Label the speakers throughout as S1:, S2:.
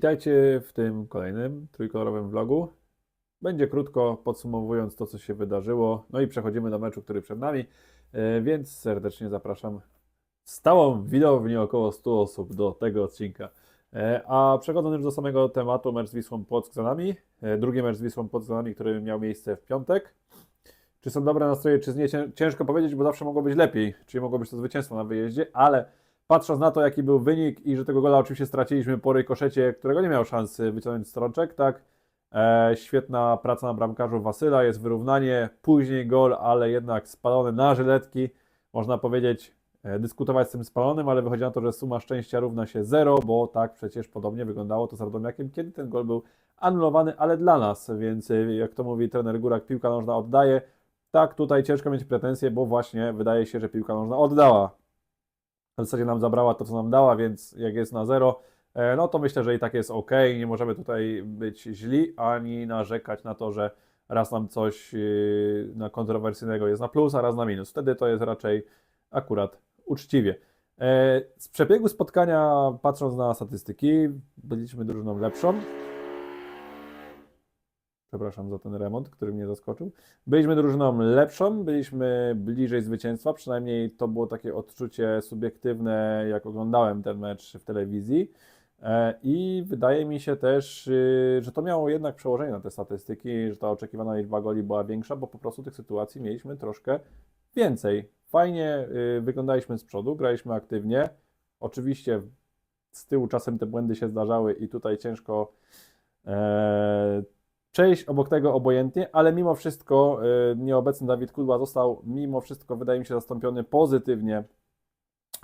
S1: Witajcie w tym kolejnym trójkolorowym vlogu. Będzie krótko podsumowując to, co się wydarzyło. No i przechodzimy do meczu, który przed nami, E, więc serdecznie zapraszam stałą widownię około 100 osób do tego odcinka. E, A przechodząc już do samego tematu, mecz z Wisłą Płock za nami. E, Drugi mecz z Wisłą Płock za nami, który miał miejsce w piątek. Czy są dobre nastroje, czy nie, cię- ciężko powiedzieć, bo zawsze mogło być lepiej, czyli mogło być to zwycięstwo na wyjeździe, ale patrząc na to, jaki był wynik i że tego gola oczywiście straciliśmy po rykoszecie, którego nie miał szansy wyciągnąć strączek, tak, e, świetna praca na bramkarzu Wasyla, jest wyrównanie, później gol, ale jednak spalony na żyletki, można powiedzieć, e, dyskutować z tym spalonym, ale wychodzi na to, że suma szczęścia równa się 0, bo tak przecież podobnie wyglądało to z Radomiakiem, kiedy ten gol był anulowany, ale dla nas, więc e, jak to mówi trener Górak, piłka nożna oddaje, tak, tutaj ciężko mieć pretensje, bo właśnie wydaje się, że piłka nożna oddała. W zasadzie nam zabrała to, co nam dała, więc jak jest na zero, e, no to myślę, że i tak jest ok. Nie możemy tutaj być źli, ani narzekać na to, że raz nam coś yy, na kontrowersyjnego jest na plus, a raz na minus. Wtedy to jest raczej akurat uczciwie. E, Z przebiegu spotkania, patrząc na statystyki, byliśmy drużyną lepszą. Przepraszam za ten remont, który mnie zaskoczył. Byliśmy drużyną lepszą, byliśmy bliżej zwycięstwa, przynajmniej to było takie odczucie subiektywne, jak oglądałem ten mecz w telewizji. E, I wydaje mi się też, y, że to miało jednak przełożenie na te statystyki, że ta oczekiwana liczba goli była większa, bo po prostu tych sytuacji mieliśmy troszkę więcej. Fajnie y, wyglądaliśmy z przodu, graliśmy aktywnie. Oczywiście z tyłu czasem te błędy się zdarzały i tutaj ciężko e, przejść obok tego obojętnie, ale mimo wszystko y, nieobecny Dawid Kudła został mimo wszystko, wydaje mi się, zastąpiony pozytywnie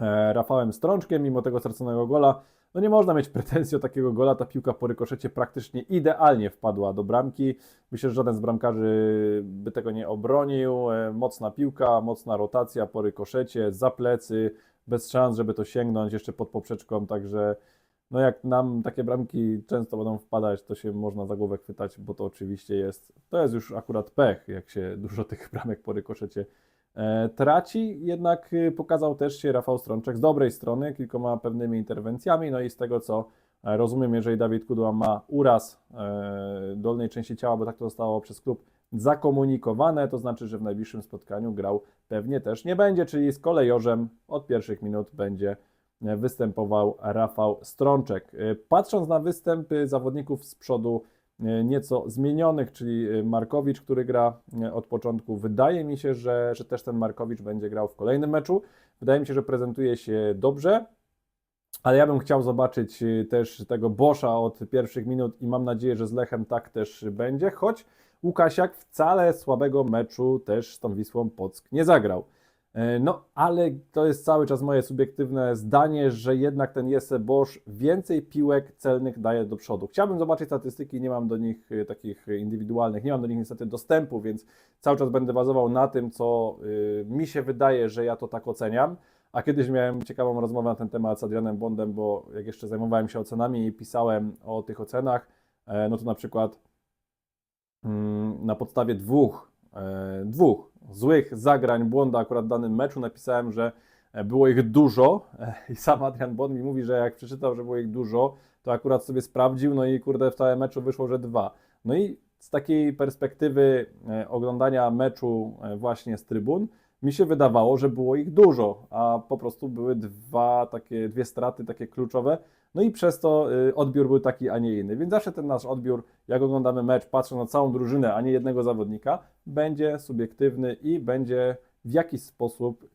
S1: e, Rafałem Strączkiem, mimo tego straconego gola. No nie można mieć pretensji o takiego gola, ta piłka po rykoszecie praktycznie idealnie wpadła do bramki. Myślę, że żaden z bramkarzy by tego nie obronił. E, Mocna piłka, mocna rotacja po rykoszecie, za plecy, bez szans, żeby to sięgnąć jeszcze pod poprzeczką, także no jak nam takie bramki często będą wpadać, to się można za głowę chwytać, bo to oczywiście jest, to jest już akurat pech, jak się dużo tych bramek po rykoszecie e, traci. Jednak y, pokazał też się Rafał Strączek z dobrej strony, kilkoma pewnymi interwencjami, no i z tego co e, rozumiem, jeżeli Dawid Kudła ma uraz e, dolnej części ciała, bo tak to zostało przez klub zakomunikowane, to znaczy, że w najbliższym spotkaniu grał pewnie też nie będzie, czyli z kolejorzem od pierwszych minut będzie występował Rafał Strączek. E, Patrząc na występy zawodników z przodu e, nieco zmienionych, czyli e, Markowicz, który gra od początku, wydaje mi się, że, że też ten Markowicz będzie grał w kolejnym meczu. Wydaje mi się, że prezentuje się dobrze, ale ja bym chciał zobaczyć też tego Boscha od pierwszych minut i mam nadzieję, że z Lechem tak też będzie, choć Łukasiak wcale słabego meczu też z tą Wisłą Płock nie zagrał. E, No, ale to jest cały czas moje subiektywne zdanie, że jednak ten Jesse Bosch więcej piłek celnych daje do przodu. Chciałbym zobaczyć statystyki, nie mam do nich e, takich indywidualnych, nie mam do nich niestety dostępu, więc cały czas będę bazował na tym, co y, mi się wydaje, że ja to tak oceniam. A kiedyś miałem ciekawą rozmowę na ten temat z Adrianem Bondem, bo jak jeszcze zajmowałem się ocenami i pisałem o tych ocenach, e, no to na przykład mm, na podstawie dwóch, e, dwóch złych zagrań, błąda akurat w danym meczu napisałem, że e, było ich dużo e, i sam Adrian Bond mi mówi, że jak przeczytał, że było ich dużo, to akurat sobie sprawdził, no i kurde w całym meczu wyszło, że dwa. No i z takiej perspektywy e, oglądania meczu właśnie z trybun, mi się wydawało, że było ich dużo, a po prostu były dwa takie, dwie straty takie kluczowe, no i przez to y, odbiór był taki, a nie inny. Więc zawsze ten nasz odbiór, jak oglądamy mecz, patrząc na całą drużynę, a nie jednego zawodnika, będzie subiektywny i będzie w jakiś sposób y,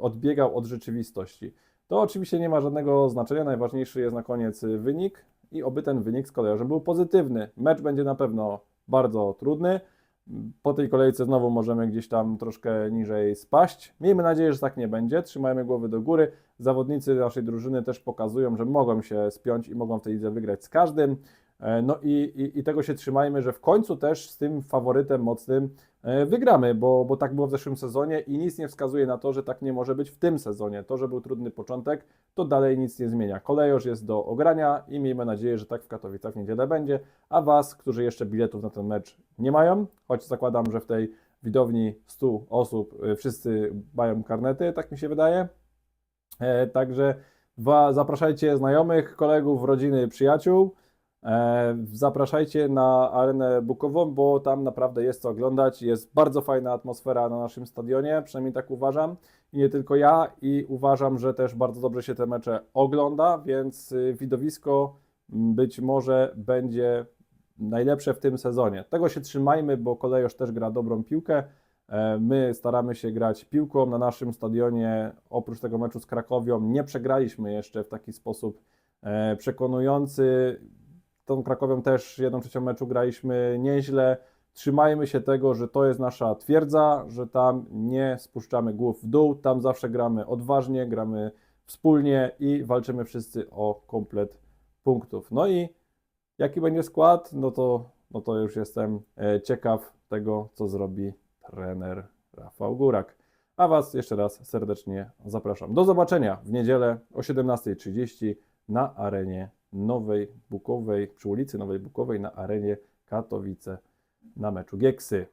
S1: odbiegał od rzeczywistości. To oczywiście nie ma żadnego znaczenia, najważniejszy jest na koniec y, wynik i oby ten wynik z kolejorzem był pozytywny. Mecz będzie na pewno bardzo trudny. Po tej kolejce znowu możemy gdzieś tam troszkę niżej spaść. Miejmy nadzieję, że tak nie będzie. Trzymajmy głowy do góry. Zawodnicy naszej drużyny też pokazują, że mogą się spiąć i mogą w tej lidze wygrać z każdym. E, No i, i, i tego się trzymajmy, że w końcu też z tym faworytem mocnym e, wygramy, bo, bo tak było w zeszłym sezonie i nic nie wskazuje na to, że tak nie może być w tym sezonie. To, że był trudny początek, to dalej nic nie zmienia. Kolejorz jest do ogrania i miejmy nadzieję, że tak w Katowicach w niedzielę będzie. A Was, którzy jeszcze biletów na ten mecz nie mają, choć zakładam, że w tej widowni 100 osób y, wszyscy mają karnety, tak mi się wydaje. E, Także Wa- Zapraszajcie znajomych, kolegów, rodziny, przyjaciół. E, Zapraszajcie na arenę Bukową, bo tam naprawdę jest co oglądać. Jest bardzo fajna atmosfera na naszym stadionie, przynajmniej tak uważam. I nie tylko ja, i uważam, że też bardzo dobrze się te mecze ogląda, więc y, widowisko być może będzie najlepsze w tym sezonie. Tego się trzymajmy, bo Kolejosz też gra dobrą piłkę. E, My staramy się grać piłką na naszym stadionie. Oprócz tego meczu z Krakowią nie przegraliśmy jeszcze w taki sposób e, przekonujący. Tą Krakowią też jedną trzecią meczu graliśmy nieźle. Trzymajmy się tego, że to jest nasza twierdza, że tam nie spuszczamy głów w dół, tam zawsze gramy odważnie, gramy wspólnie i walczymy wszyscy o komplet punktów. No i jaki będzie skład, no to, no to już jestem e, ciekaw tego, co zrobi trener Rafał Górak. A Was jeszcze raz serdecznie zapraszam. Do zobaczenia w niedzielę o 17.30 na arenie Nowej Bukowej, przy ulicy Nowej Bukowej na arenie Katowice na meczu Gieksy.